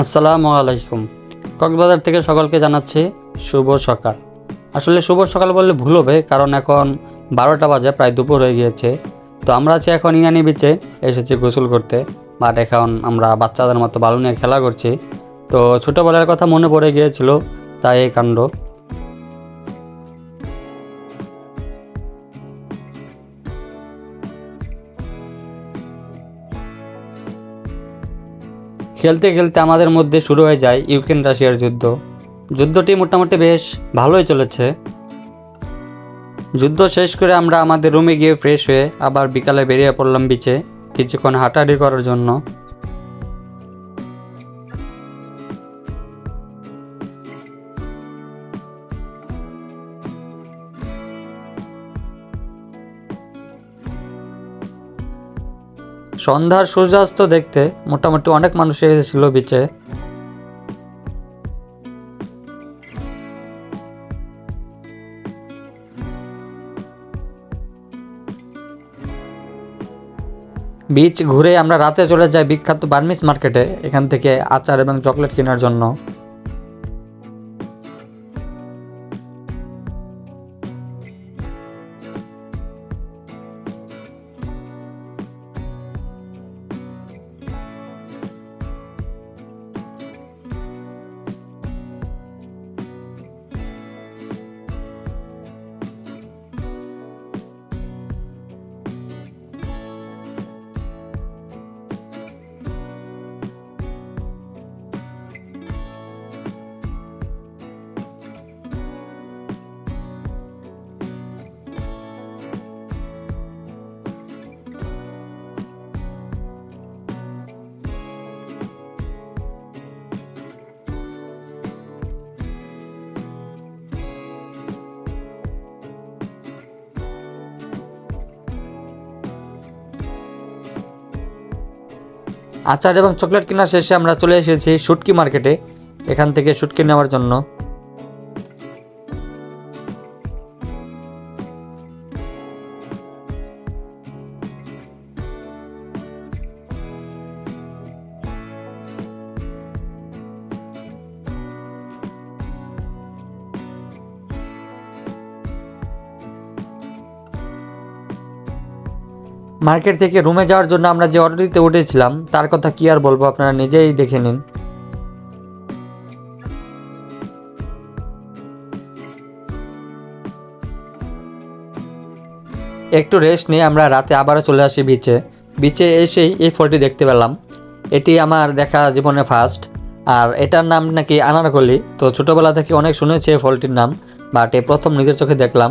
আসসালামু আলাইকুম। কক্সবাজার থেকে সকলকে জানাচ্ছি শুভ সকাল। আসলে শুভ সকাল বললে ভুল হবে, কারণ এখন বারোটা বাজে, প্রায় দুপুর হয়ে গিয়েছে। তো আমরা আছি এখন ইয়ানি বিচে এসেছি গোসল করতে। বাট এখন আমরা বাচ্চাদের মতো বালু নিয়ে খেলা করছি। তো ছোটোবেলার কথা মনে পড়ে গিয়েছিল, তাই এই কাণ্ড। খেলতে খেলতে আমাদের মধ্যে শুরু হয়ে যায় ইউক্রেন রাশিয়ার যুদ্ধ। যুদ্ধটি মোটামুটি বেশ ভালোই চলেছে। যুদ্ধ শেষ করে আমরা আমাদের রুমে গিয়ে ফ্রেশ হয়ে আবার বিকালে বেরিয়ে পড়লাম বিচে কিছুক্ষণ হাঁটাহাঁটি করার জন্য। সন্ধ্যার সূর্যাস্ত দেখতে মোটামুটি অনেক মানুষ এসেছিল বিচে বিচ ঘুরে আমরা রাতে চলে যাই বিখ্যাত বার্মিস মার্কেটে, এখান থেকে আচার এবং চকলেট কেনার জন্য। আচার এবং চকলেট কেনার শেষে আমরা চলে এসেছি শুটকি মার্কেটে, এখান থেকে শুটকি নেওয়ার জন্য। মার্কেট থেকে রুমে যাওয়ার জন্য আমরা যে অটোটিতে উঠেছিলাম, তার কথা কি আর বলব আপনারা নিজেই দেখে নিন। একটু রেস্ট নিয়ে আমরা রাতে আবারও চলে আসি বিচে বিচে এসেই এই ফলটি দেখতে পেলাম। এটি আমার দেখা জীবনে ফার্স্ট আর এটার নাম নাকি আনারকলি। তো ছোটোবেলা থেকে অনেক শুনেছি এই ফলটির নাম বাট এই প্রথম নিজের চোখে দেখলাম।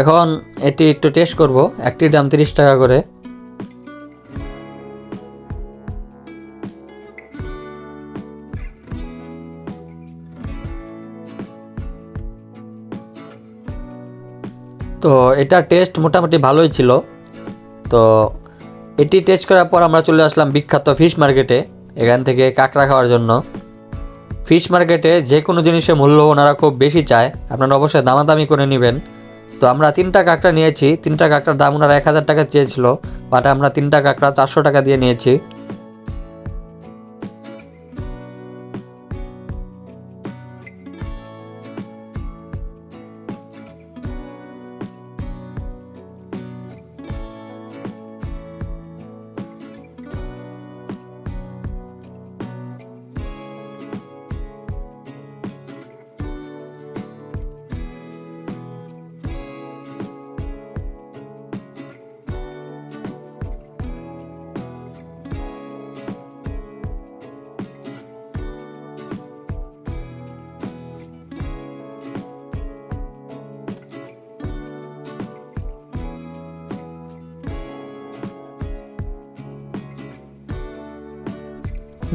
এখন এটি একটু টেস্ট করব। একটির দাম তিরিশ টাকা করে। তো এটার টেস্ট মোটামুটি ভালোই ছিল। তো এটি টেস্ট করার পর আমরা চলে আসলাম বিখ্যাত ফিশ মার্কেটে এখান থেকে কাঁকড়া খাওয়ার জন্য। ফিশ মার্কেটে যে কোনো জিনিসের মূল্য ওনারা খুব বেশি চায়। আপনারা অবশ্যই দামাদামি করে নেবেন। তো আমরা তিনটা কাঁকড়া নিয়েছি তিনটা কাঁকড়ার দাম ওনারা এক হাজার টাকা চেয়েছিলো বাট আমরা তিনটা কাঁকড়া চারশো টাকা দিয়ে নিয়েছি।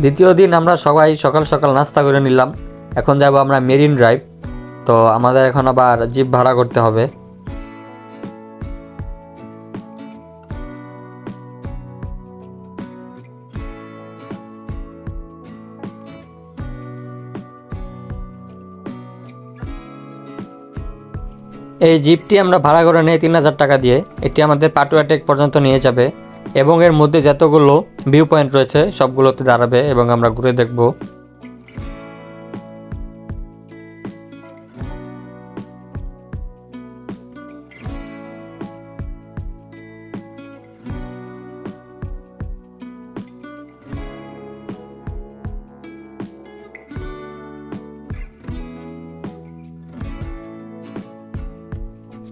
দ্বিতীয় দিন আমরা সবাই সকাল সকাল নাস্তা করে নিলাম। এখন যাব আমরা মেরিন ড্রাইভ। তো আমাদের এখন আবার জিপ ভাড়া করতে হবে। এই জিপটি আমরা ভাড়া করে নিই তিন হাজার টাকা দিয়ে। এটি আমাদের পাটুয়া টেক পর্যন্ত নিয়ে যাবে। এবং এর মধ্যে যতগুলো ভিউ পয়েন্ট রয়েছে, সবগুলোতে দাঁড়াবে এবং আমরা ঘুরে দেখব।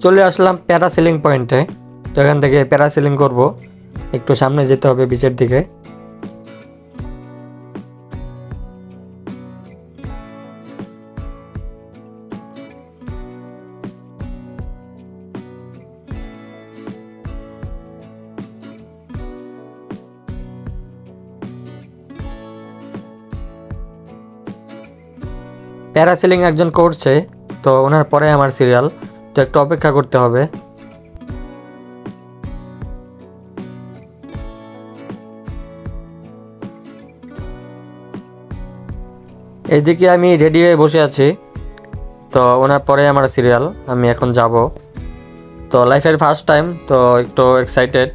চলে আসলাম প্যারাসিলিং পয়েন্টে। তো এখান থেকে প্যারাসিলিং করব। একটু সামনে যেতে হবে বিচের দিকে। প্যারাসিলিং একজন করছে, তো ওনার পরে আমার সিরিয়াল, তো একটু অপেক্ষা করতে হবে। এইদিকে আমি রেডি হয়ে বসে আছি। তো ওনার পরে আমার সিরিয়াল আমি এখন যাব। তো লাইফের ফার্স্ট টাইম তো একটু এক্সাইটেড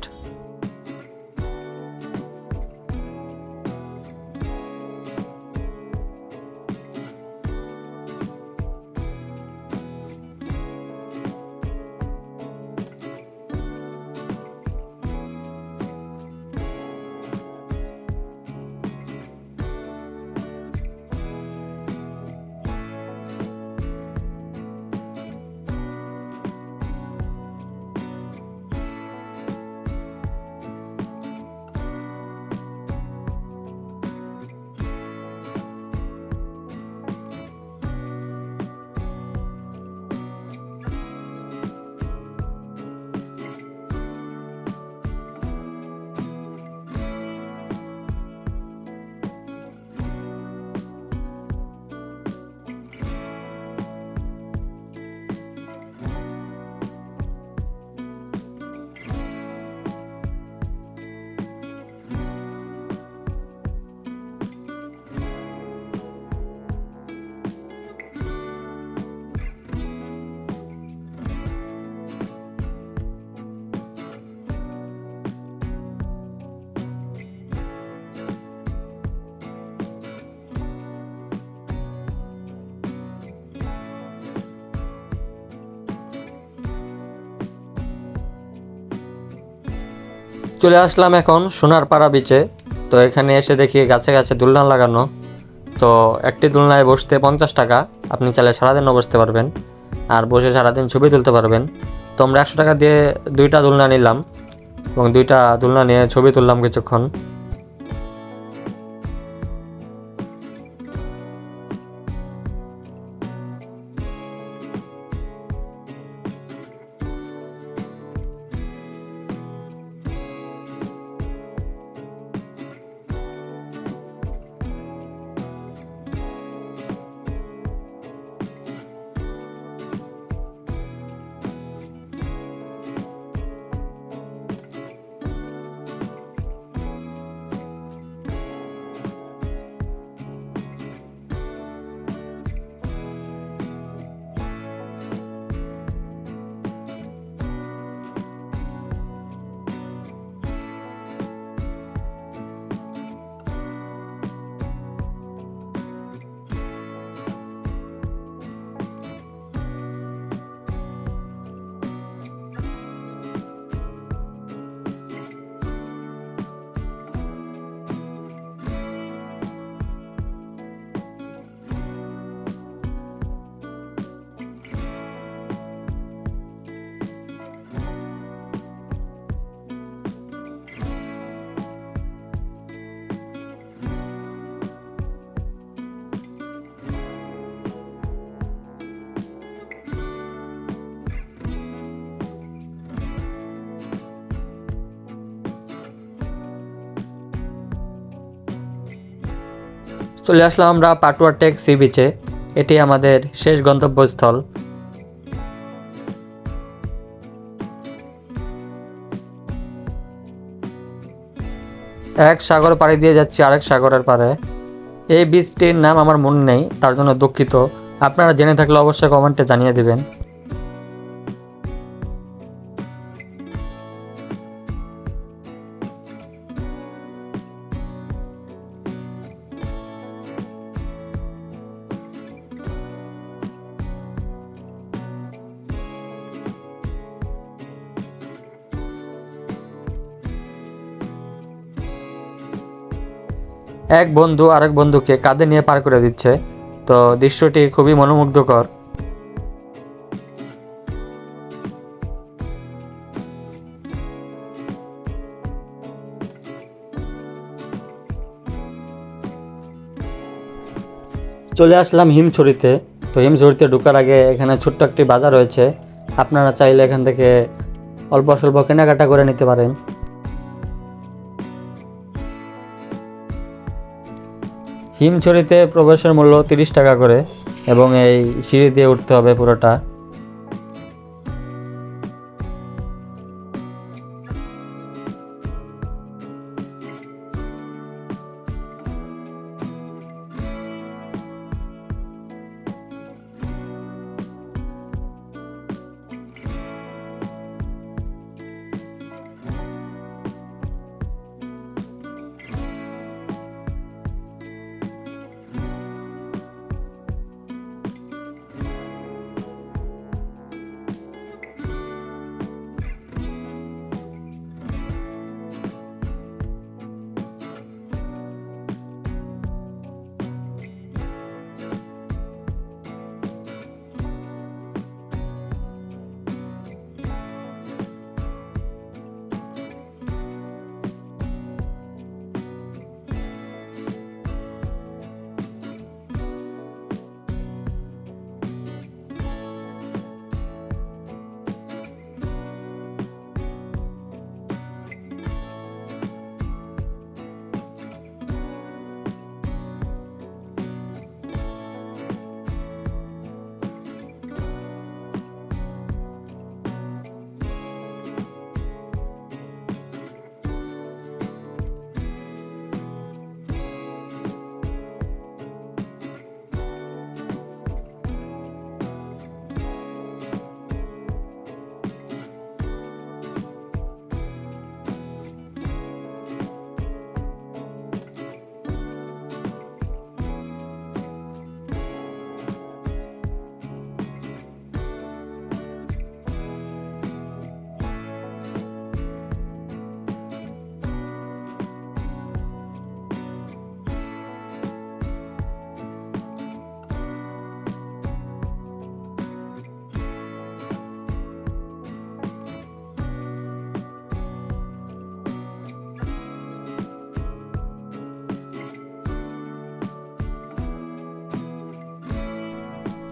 চলে আসলাম এখন সোনার পাড়া বিচে তো এখানে এসে দেখি গাছে গাছে দুলনা লাগানো। তো একটি দুলনায় বসতে পঞ্চাশ টাকা। আপনি চাইলে সারাদিনও বসতে পারবেন। আর বসে সারাদিন ছবি তুলতে পারবেন। তো আমরা একশো টাকা দিয়ে দুইটা দুলনা নিলাম। এবং দুইটা দুলনা নিয়ে ছবি তুললাম কিছুক্ষণ। চলে আসলাম আমরা পাটুয়ার টেক সি বিচে এটি আমাদের শেষ গন্তব্যস্থল। এক সাগর পাড়ি দিয়ে যাচ্ছি আরেক সাগরের পারে এই বীজটির নাম আমার মনে নেই, তার জন্য দুঃখিত। আপনারা জেনে থাকলে অবশ্যই কমেন্টে জানিয়ে দিবেন। এক বন্ধু আরেক বন্ধুকে কাঁধে নিয়ে পার করে দিচ্ছে। তো দৃশ্যটি খুবই মনোমুগ্ধকর। চলে আসলাম হিমছড়িতে। তো হিমছড়িতে ঢোকার আগে এখানে ছোট্ট একটি বাজার রয়েছে। আপনারা চাইলে এখান থেকে অল্প স্বল্প কেনাকাটা করে নিতে পারেন। হিমছড়িতে প্রবেশের মূল্য তিরিশ টাকা করে এবং এই সিঁড়ি দিয়ে উঠতে হবে পুরোটা।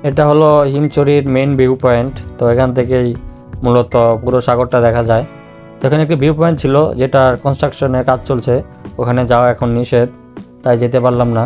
এটা হলো হিমচুরির মেইন ভিউ পয়েন্ট তো এখান থেকেই মূলত পুরো সাগরটা দেখা যায়। তো এখানে একটি ভিউ পয়েন্ট ছিল, যেটার কনস্ট্রাকশনের কাজ চলছে, ওখানে যাওয়া এখন নিষেধ, তাই যেতে পারলাম না।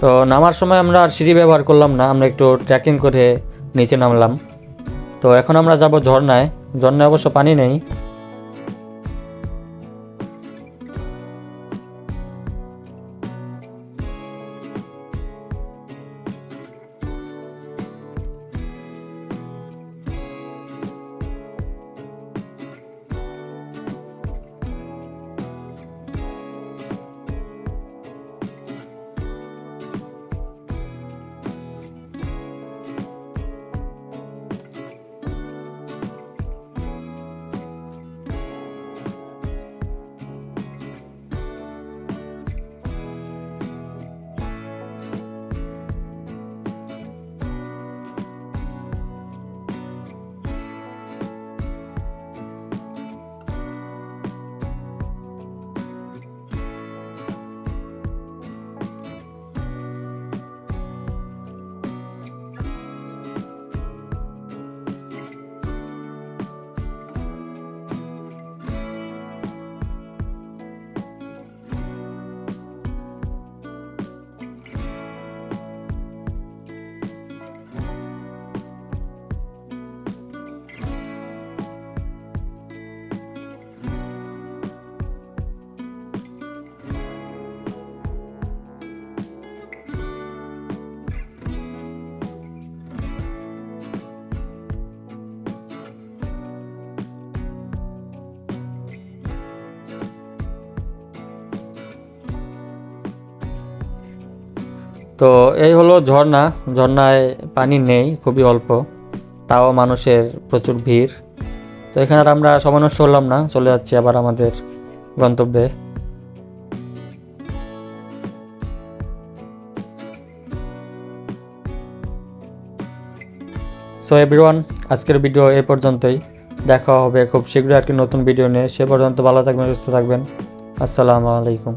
তো নামার সময় আমরা আর সিঁড়ি ব্যবহার করলাম না, আমরা একটু ট্রেকিং করে নিচে নামলাম। তো এখন আমরা যাব ঝর্নায় ঝর্নায় অবশ্য পানি নেই। তো এই হলো ঝর্ণা। ঝর্ণায় পানি নেই, খুবই অল্প। তাও মানুষের প্রচুর ভিড়। তো এখানে আর আমরা সমানস্য হলাম না, চলে যাচ্ছি আবার আমাদের গন্তব্যে। সো এভরিওয়ান আজকের ভিডিও এ পর্যন্তই। দেখা হবে খুব শীঘ্রই আর কি নতুন ভিডিও নিয়ে। সে পর্যন্ত ভালো থাকবেন, সুস্থ থাকবেন। আসসালামু আলাইকুম।